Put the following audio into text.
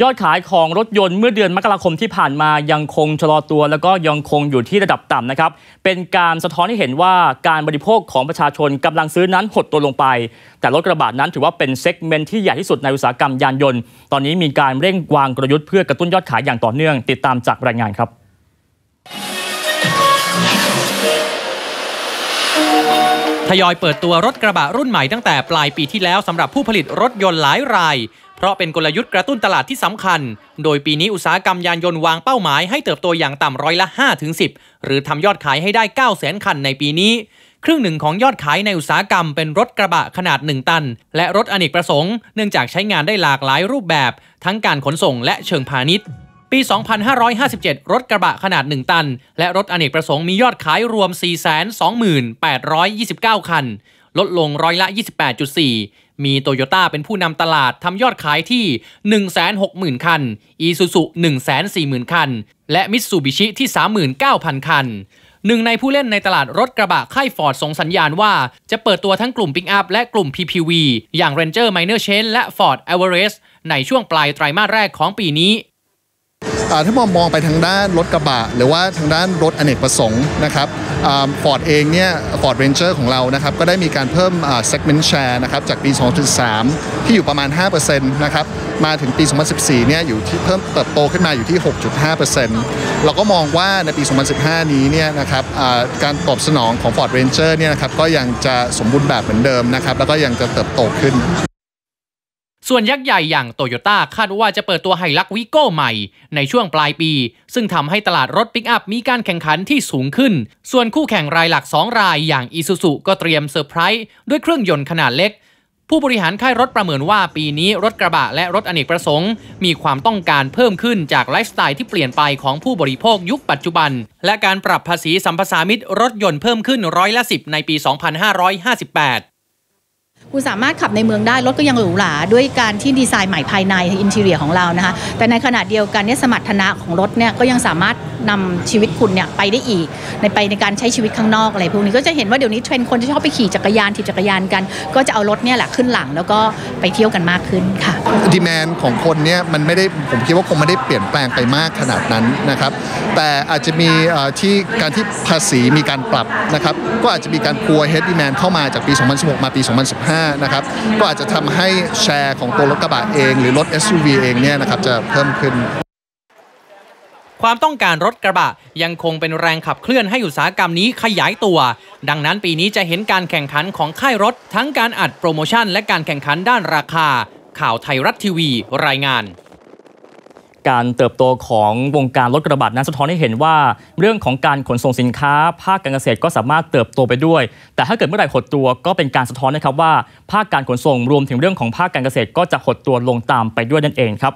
ยอดขายของรถยนต์เมื่อเดือนมกราคมที่ผ่านมายังคงชะลอตัว แล้วก็ยังคงอยู่ที่ระดับต่ำนะครับ เป็นการสะท้อนให้เห็นว่าการบริโภคของประชาชนกำลังซื้อนั้นหดตัวลงไป แต่รถกระบะนั้นถือว่าเป็นเซกเมนต์ที่ใหญ่ที่สุดในอุตสาหกรรมยานยนต์ ตอนนี้มีการเร่งวางกลยุทธ์เพื่อกระตุ้นยอดขายอย่างต่อเนื่อง ติดตามจากรายงานครับ ทยอยเปิดตัวรถกระบะรุ่นใหม่ตั้งแต่ปลายปีที่แล้วสำหรับผู้ผลิตรถยนต์หลายราย เพราะเป็นกลยุทธ์กระตุ้นตลาดที่สำคัญ โดยปีนี้อุตสาหกรรมยานยนต์วางเป้าหมายให้เติบโตอย่างต่ำร้อยละ5ถึง10 หรือทำยอดขายให้ได้9 0 0 0 0 0คันในปีนี้ครึ่งหนึ่งของยอดขายในอุตสาหกรรมเป็นรถกระบะขนาด 1 ตัน และรถอเนกประสงค์ เนื่องจากใช้งานได้หลากหลายรูปแบบ ทั้งการขนส่งและเชิงพาณิชย์ ปี 2557 รถกระบะขนาด 1 ตัน และรถอเนกประสงค์มียอดขายรวม 428,29 คัน ลดลงร้อยละ 28.4 มีโตโยต้าเป็นผู้นำตลาดทำยอดขายที่ 160,000 คัน อีซูซุ 140,000 คัน และมิตซูบิชิที่ 39,000 คันหนึ่งในผู้เล่นในตลาดรถกระบะค่ายฟอร์ดส่งสัญญาณว่าจะเปิดตัวทั้งกลุ่มปิกอัพและกลุ่ม PPV อย่าง Ranger Minor Chain และ Ford Everest ในช่วงปลายไตรมาสแรกของปีนี้ ถ้ามองมองไปทางด้านรถกระบะ หรือว่าทางด้านรถอเนกประสงค์นะครับฟอร์ดเองเนี่ยฟอร์ดเรนเจอร์ของเรานะครับก็ได้มีการเพิ่ม segment share นะครับจากปี2013ที่อยู่ประมาณ 5%นะครับมาถึงปี 2014 เนี่ยอยู่ที่เพิ่มเติบโตขึ้นมาอยู่ที่ 6.5%เราก็มองว่าในปี 2015 นี้เนี่ยนะครับการตอบสนองของ Ford Ranger เนี่ยนะครับก็ยังจะสมบูรณ์แบบเหมือนเดิมนะครับแล้วก็ยังจะเติบโตขึ้น ส่วนยักษ์ใหญ่อย่างโตโยต้าคาดว่าจะเปิดตัวไฮลักวิโก้ใหม่ ในช่วงปลายปี ซึ่งทำให้ตลาดรถปิกอัพมีการแข่งขันที่สูงขึ้น ส่วนคู่แข่งรายหลัก 2 รายอย่างอีซูซุก็เตรียมเซอร์ไพรส์ด้วยเครื่องยนต์ขนาดเล็ก ผู้บริหารค่ายรถประเมินว่าปีนี้รถกระบะและรถอเนกประสงค์ มีความต้องการเพิ่มขึ้นจากไลฟ์สไตล์ที่เปลี่ยนไปของผู้บริโภคยุคปัจจุบัน และการปรับภาษีสัมปทามิตรรถยนต์เพิ่มขึ้นร้อยละสิในปี 2558 คุณสามารถขับในเมืองได้ รถก็ยังหรูหราด้วยการที่ดีไซน์ใหม่ภายในอินเทอร์เนียของเรานะคะแต่ในขณะเดียวกันเนี่ยสมรรถนะของรถเนี่ยก็ยังสามารถนำชีวิตคุณเนี่ยไปได้อีก ในไปในการใช้ชีวิตข้างนอกอะไรพวกนี้ก็จะเห็นว่าเดี๋ยวนี้เทรนด์คนจะชอบไปขี่จักรยานถีบจักรยานกัน ก็จะเอารถเนี่ยแหละขึ้นหลัง แล้วก็ ไปเที่ยวกันมากขึ้นค่ะดีแมนของคนเนี่ยมันไม่ได้ผมคิดว่าคงไม่ได้เปลี่ยนแปลงไปมากขนาดนั้นนะครับแต่อาจจะมีที่การที่ภาษีมีการปรับนะครับก็อาจจะมีการพัวเฮดดีแมนเข้ามาจากปี 2016 มาปี 2015 นะครับก็อาจจะทำให้แชร์ของตัวรถกระบะเอง หรือรถ SUV เองเนี่ยนะครับจะเพิ่มขึ้น ความต้องการรถกระบะยังคงเป็นแรงขับเคลื่อนให้อุตสาหกรรมนี้ขยายตัว ดังนั้นปีนี้จะเห็นการแข่งขันของค่ายรถ ทั้งการอัดโปรโมชั่น และการแข่งขันด้านราคา ข่าวไทยรัฐทีวี รายงานการเติบโตของวงการรถกระบะนั้นสะท้อนให้เห็นว่า เรื่องของการขนส่งสินค้า ภาคการเกษตรก็สามารถเติบโตไปด้วย แต่ถ้าเกิดเมื่อไหร่หดตัวก็เป็นการสะท้อนนะครับว่า ภาคการขนส่งรวมถึงเรื่องของภาคการเกษตรก็จะหดตัวลงตามไปด้วยนั่นเองครับ